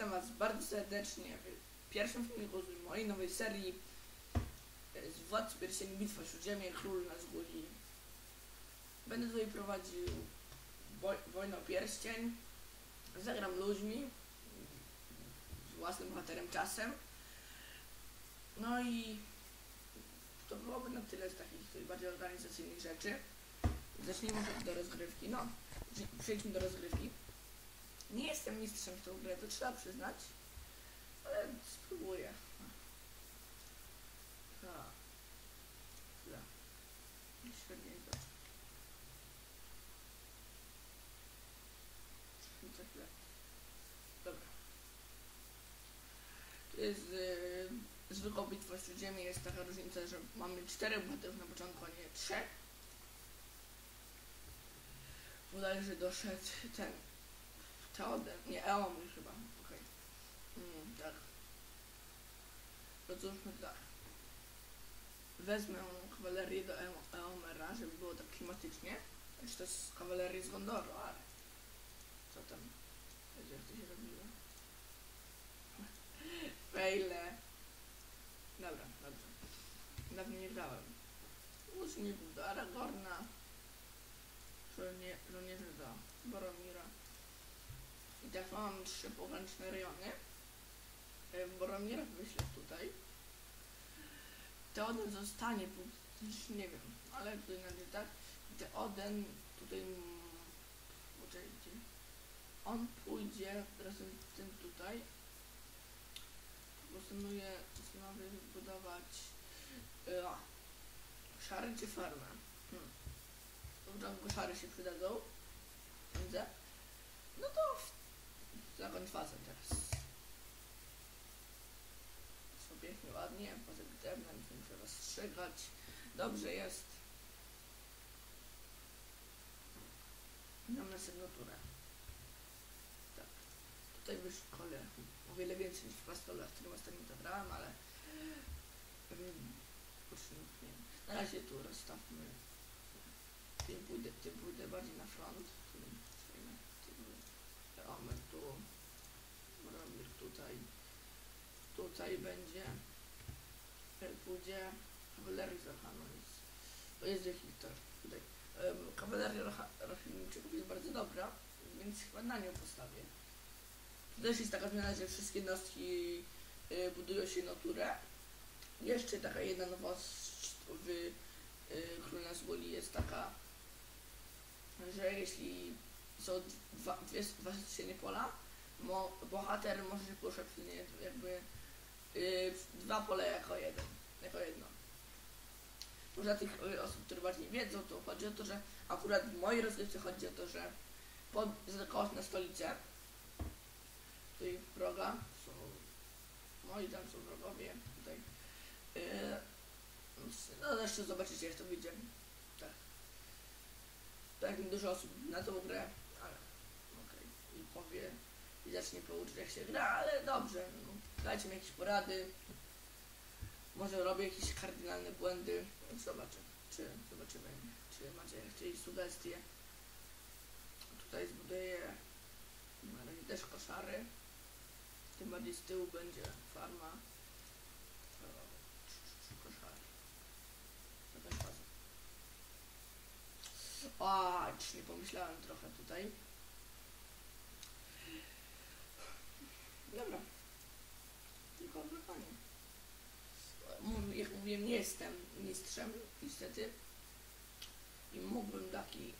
Witam Was bardzo serdecznie w pierwszym filmiku z mojej nowej serii e, z Władcy Pierścieni Bitwa Śródziemie Król nas guli. Będę tutaj prowadził woj Wojnę o Pierścień. Zagram ludźmi z własnym bohaterem czasem. No i to byłoby na tyle z takich bardziej organizacyjnych rzeczy. Zacznijmy do rozgrywki. No, przejdźmy do rozgrywki. Nie jestem mistrzem w tą grę, to trzeba przyznać, ale spróbuję. Ha. Chwila. Średniej to. Za chwilę. To jest taka różnica, że mamy czterech bohaterów na początku, a nie trzech. Bodajże doszedł ten Teoden, nie, Eomir chyba, okej. Mm, tak. No tak. Wezmę kawalerię do Eom- Eomera, żeby było tak klimatycznie. Jeszcze to jest kawalerii z Gondoru, ale... Co tam? Wiecie, jak to się robiło? Fejle. Dobra, dobrze. Dawno nie grałem. Łuczników do Aragorna. Żołnie, żołnierzy do Boromira. I tak trzy pograniczne rejony. E, Boromir wyślę tutaj. Teoden zostanie, nie wiem, ale tutaj na razie tak. Teoden tutaj... Poczekajcie. On pójdzie razem z tym tutaj. Postanuje, postanuje budować e, a, szary czy farmę. Hmm. Dobrze, szary się przydadzą. Widzę. No to w- zakończ fazę teraz. Co pięknie, ładnie, nic nie muszę rozstrzygać. Dobrze jest. Mamy sygnaturę. Tak. Tutaj wyszkolę o wiele więcej niż w pastolach, którym ostatnio zabrałem, ale. Na razie tu rozstawmy. Ty pójdę, ty pójdę bardziej na front. Tu stoimy. Ty pójdę. Omer tu. Robir tutaj. Tutaj będzie. E, Pójdzie kawalerii z Archanonis. To jest Hitler. Tutaj. Kawaleria Rachimczyków jest bardzo dobra, więc chyba na nią postawię. Tu też jest taka zmiana, że wszystkie jednostki y, budują się na turę. Jeszcze taka jedna nowość w Król nas Woli jest taka, że jeśli są dwa, dwie, dwa pola, mo, bohater może przy nie, jakby y, dwa pole jako jeden, jako jedno. To Dla tych y, osób, które bardziej wiedzą, to chodzi o to, że akurat w mojej rozgrywce chodzi o to, że pod, zakołaś na stolicę, tutaj wroga, są moi tam są wrogowie, tutaj. Yy, no zresztą zobaczycie jak to wyjdzie. Tak. Tak dużo osób na tą grę, ale okej. I powie i zacznie pouczyć jak się gra, ale dobrze. No, dajcie mi jakieś porady. Może robię jakieś kardynalne błędy. Zobaczę. Czy zobaczymy, czy macie jakieś sugestie. Tutaj zbuduję na też koszary. Tym bardziej z tyłu będzie farma. Koszary. Jakaś faza. O, nie pomyślałem trochę tutaj. Dobra. Tylko. Mów- Jak mówiłem, nie jestem mistrzem, niestety. I mógłbym taki...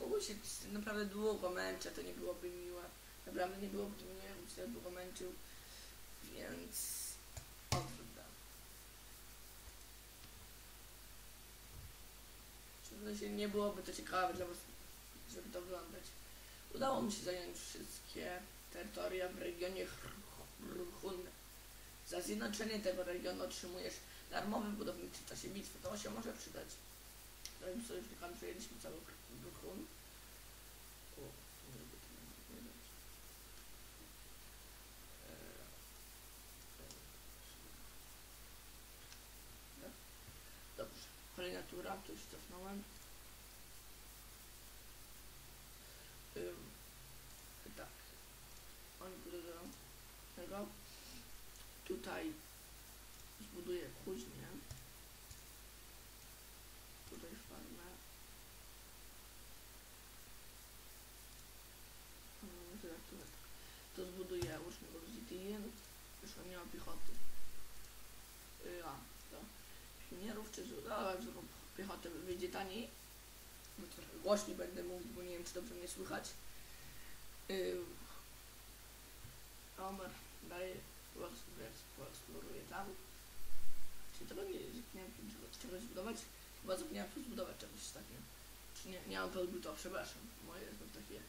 Mógłbym się naprawdę długo męczyć, to nie byłoby miłe. Naprawdę nie byłoby to miłe, jakbym się długo męczył. Więc... Odwrót to się nie byłoby to ciekawe dla was, żeby to oglądać. Udało mi się zająć wszystkie terytoria w regionie Hrhun. Za zjednoczenie tego regionu otrzymujesz darmowy budownik w czasie bitwy. To się może przydać. Moim sojusznikami przejęliśmy cały. Eee, e, Dobrze. Kolejna tura, tu już cofnąłem. Ym, tak. Oni budują tutaj zbuduję kuźnię. Tutaj farmę. To tak. To zbuduję łucznego Zidin. Już nie ma piechoty. Yy, a, to. Inżynierów czy zrób piechotę wyjdzie taniej. No, trochę głośniej będę mówił, bo nie wiem, czy dobrze mnie słychać. Yy, Omer daje, poeksploruje tam. Czy tego nie, nie wiem, czego, czegoś zbudować? Chyba zapomniałem zbudować czegoś takiego. Czy nie, nie mam to, przepraszam. Moje jest takie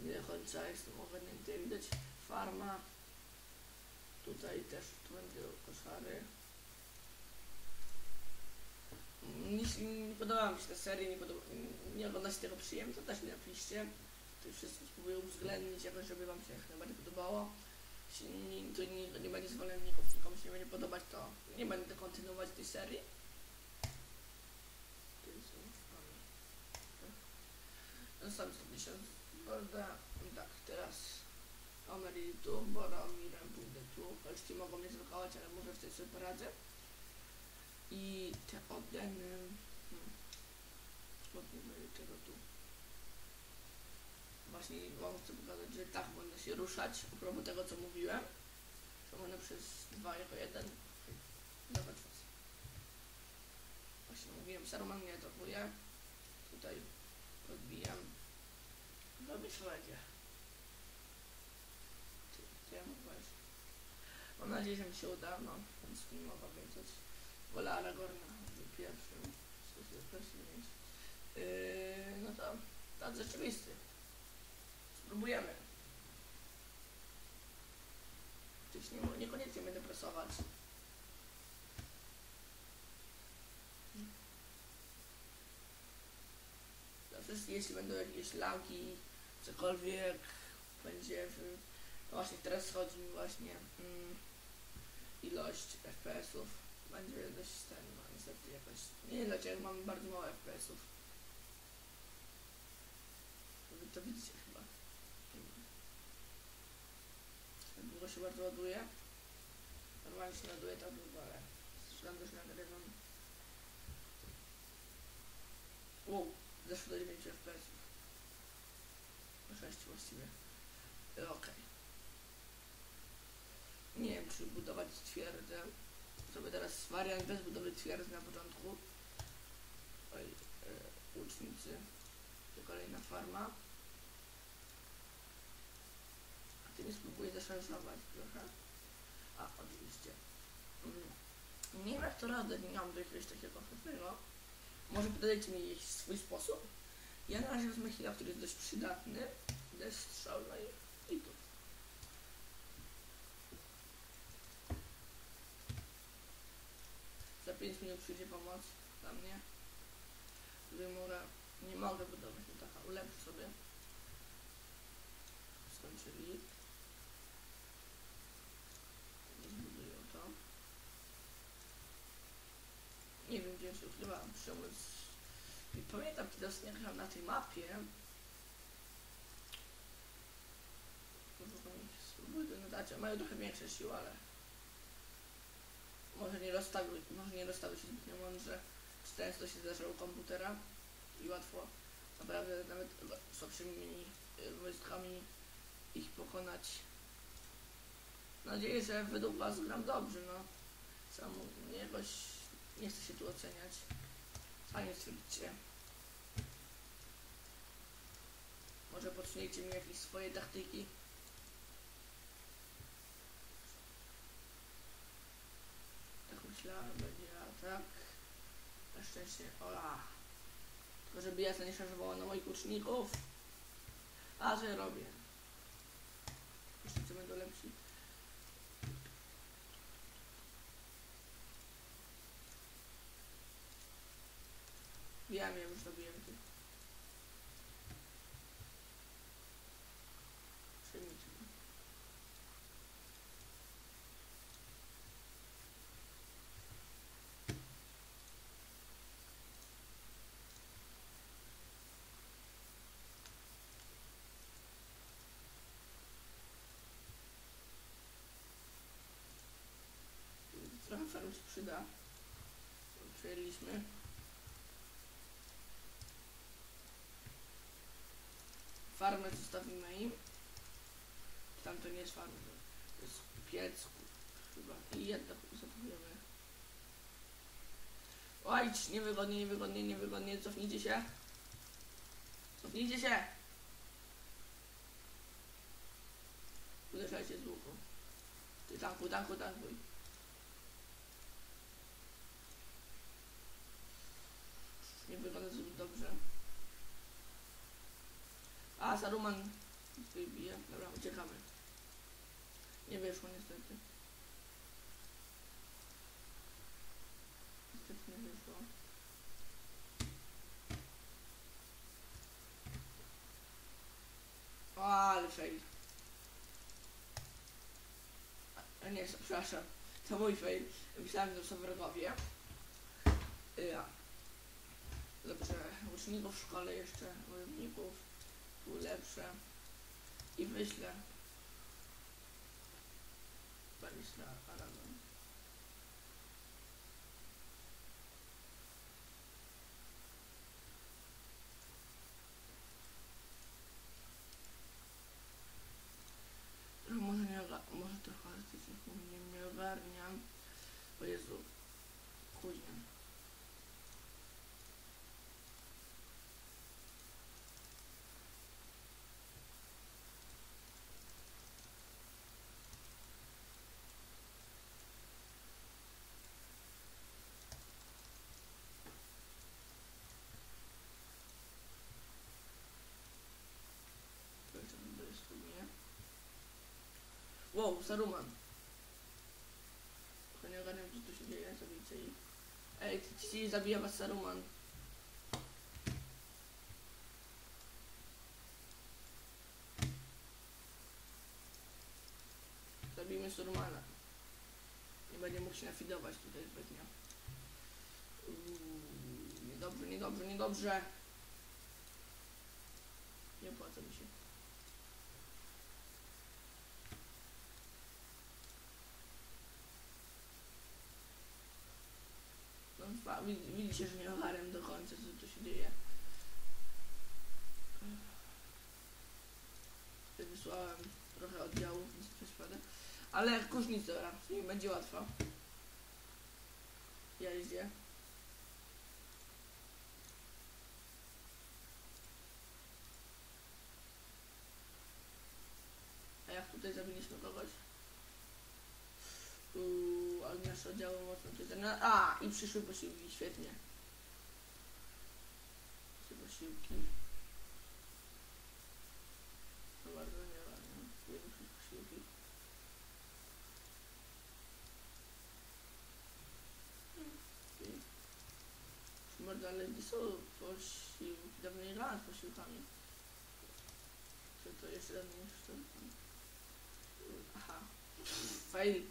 nie do końca jestem ogarnięty. Widać farma. Tutaj też tu będzie koszary. Jeśli nie podoba mi się ta seria, nie, nie oglądacie tego przyjemnie, to też mi napiszcie. To wszystko spróbuję uwzględnić jakoś, żeby wam się jak najbardziej podobało. Nie, to nie, nie będzie zwolenników, nikomu się nie będzie podobać, to nie będę kontynuować tej serii. Mamy. Zostawię sobie się Borda. Tak, teraz Omer i tu, Boromirem pójdę tu. Polski mogą mnie zblokować, ale może wtedy sobie poradzę. I te odeny... Hmm. Odniemy tego tu. Właśnie wam chcę pokazać, że tak będę się ruszać. A propos tego, co mówiłem. Że będę przez 2 jako 1. Dawać was. Właśnie mówiłem, Saruman mnie atakuje. Tutaj podbijam. Robię. Ty, ty ja. Mam nadzieję, że mi się uda, no, nic nie mogę wiedzieć. Wolę Aragorna był pierwszym. Yy, no to, tak rzeczywisty. Spróbujemy. Przecież nie, niekoniecznie będę presować. Zawsze jeśli będą jakieś lagi, cokolwiek będzie w... No właśnie teraz schodzi mi właśnie mm, ilość FPS-ów. Będzie dość ten, no niestety jakoś... Nie wiem dlaczego mam bardzo mało FPS-ów. To widzicie chyba. Tak długo się bardzo ładuje. Normalnie się ładuje tak długo, ale strzelam też nagrywam. Wow, zeszło do 9 FPS-ów. Do 6 właściwie. E, Okej. Nie wiem, czy budować twierdzę. Zrobię teraz wariant bez budowy twierdzy na początku. Oj, e, łucznicy. To kolejna farma. Nie spróbuję zaszarżować trochę. A, oczywiście. Mm. Nie wiem jak to radę, nie mam do jakiegoś takiego konkretnego. Może podajecie mi jakiś swój sposób. Ja na razie wezmę heal'a, który jest dość przydatny. Deszcz i, i tu. Za 5 minut przyjdzie pomoc dla mnie. Wymura nie mogę budować, no taka ulepszę sobie. Skończyli. Zbudują to. Nie wiem gdzie się ukrywa przemysł. I pamiętam kiedy ostatnio na tej mapie. Spróbuję to nadać, mają trochę większe siły, ale może nie rozstawiły, może nie rozstawiły się zbytnio mądrze. Często się zdarza u komputera i łatwo naprawdę nawet słabszymi y, wojskami ich pokonać. Mam nadzieję, że według was gram dobrze, no. Sam jakoś nie chcę się tu oceniać. Fajnie stwierdzicie. Może podsuniecie mi jakieś swoje taktyki. Tak myślałem, będzie atak. Na szczęście, ola. Tylko żeby ja nie szarżowała na moich uczniów. A że robię. Jeszcze będą lepsi. Ja wiem, już robiłem tu. Pszeniczki. Trochę farm przyda. Przyjęliśmy. Farmę zostawimy im. Tam to nie jest farma, to jest piec chyba. I jednak zostawimy. Oj, niewygodnie, niewygodnie, niewygodnie. Cofnijcie się. Cofnijcie się. Uderzajcie z łuku. Ty tankuj, tankuj, tankuj. Nie wygląda zbyt dobrze. A, Saruman wybije. Dobra, uciekamy. Nie wyszło niestety. Niestety nie wyszło. O, ale fail. A nie, przepraszam. To mój fail. Myślałem, że są wrogowie. Ja. Dobrze, uczniów w szkole jeszcze, wojowników. Ulepszę. I wyślę. Balistra Aragon. Może nie może trochę artystycznie nie, ogarniam. O Jezu. Później. To jeszcze to jest nie. Wow, Saruman. Tylko nie ogarniam, co tu się dzieje, zabijcie ich. Ej, ci- zabija was Saruman. Zabijmy Sarumana. Nie będzie mógł się nafidować tutaj zbytnio. Uuu, niedobrze, niedobrze, niedobrze. Nie opłaca mi się. Wid- widzicie, że nie ogarniam do końca, co tu się dzieje. Wysłałem trochę oddziałów, nic nie spada. Ale kusznic, dobra, nie będzie łatwo. Ja jeździę. A jak tutaj zabiliśmy kogoś? Oddziały mocno. No, a, i przyszły posiłki, świetnie. Przyszły posiłki. No bardzo nie ładnie. Jedno przyszły posiłki. Bardzo, ale gdzie są posiłki? Dawno nie grałem z posiłkami. Czy to jeszcze dawno nie? Aha. Fail.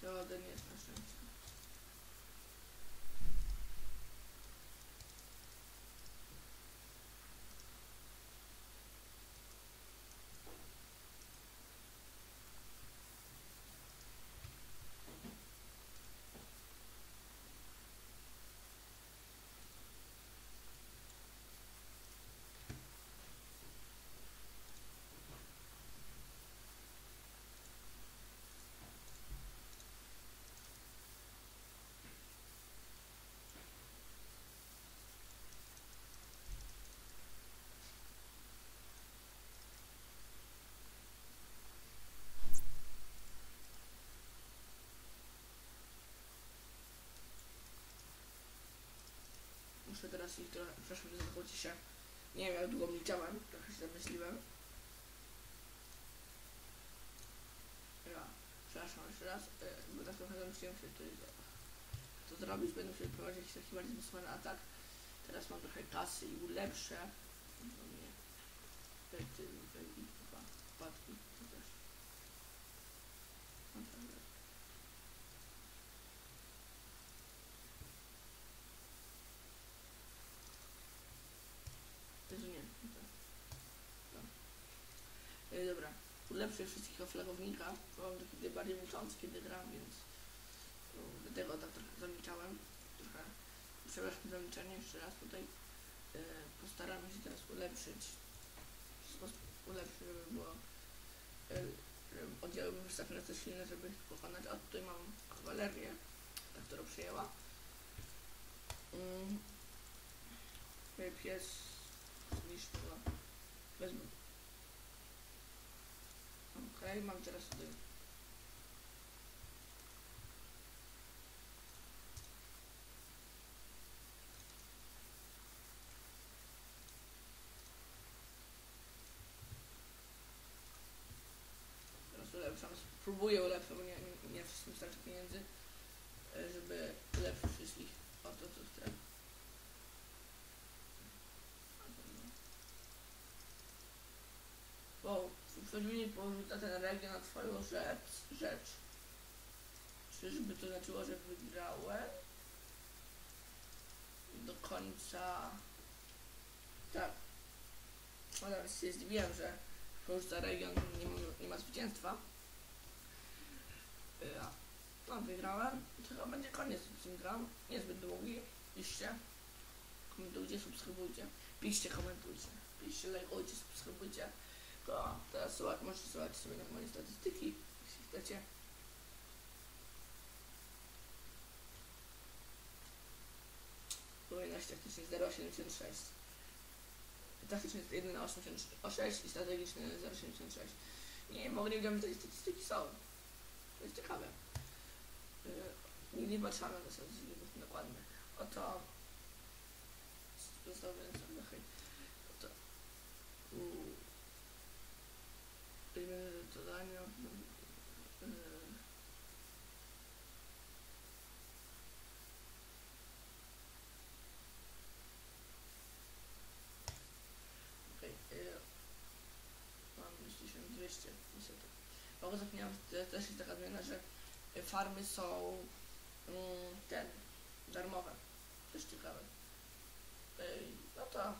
To ode mnie Muszę teraz ich trochę, przepraszam, zachłoci się. Nie wiem jak długo milczałem, trochę się zamyśliłem. Ja, przepraszam jeszcze raz, e, bo tak trochę zamyśliłem się, to, to zrobić, będę musiał prowadzić taki bardziej zmysłowany atak. Teraz mam trochę kasy i ulepszę. No nie wejty, chyba, wpadki, to też. No tak, tak. Jezu, nie. nie tak. Dobra. E, dobra. Ulepszę wszystkich o flagownika, bo mam taki bardziej milczący, kiedy gram, więc dlatego tak trochę zaliczałem. Trochę przepraszam za liczenie jeszcze raz tutaj. Yy, postaramy się teraz ulepszyć. Ulepszyć, żeby było yy, oddziały wystarczająco silne, żeby pokonać. A tutaj mam kawalerię, ta, która przyjęła. Tutaj pies zniszczy go. Wezmę. Okej, mam teraz tutaj. Teraz ulepszam, spróbuję ulepszyć, bo nie, nie, nie wszystkim starczy pieniędzy, e, żeby ulepszyć wszystkich. O to, co chcę. Bo Wiedźminie porzuca ten region na twoją rzecz, rzecz. Czyżby to znaczyło, że wygrałem? Do końca... Tak. No teraz się zdziwiłem, że porzuca region nie ma, nie ma zwycięstwa. Ja. No, wygrałem. To chyba będzie koniec z tym gram. Niezbyt długi. Piszcie. Komentujcie, subskrybujcie. Piszcie, komentujcie. Piszcie, lajkujcie, subskrybujcie. To teraz słuchać, możecie słuchać sobie na moje statystyki, jeśli chcecie. Pojemność taktycznych 0,76. Taktyczny jest 1 na 86 i strategiczny 0,76. Nie, mogę nie wiedziałem, że te statystyki są. To jest ciekawe. Yy, nie patrzyłam na te statystyki dokładnie. Oto został więc hej. Oto. Uuu. Yy, dodania. Yy. Okej, yy. mam już 1200 niestety. Bo zapomniałem, że też jest taka zmiana, że y, farmy są mm, ten, darmowe. Też ciekawe. No to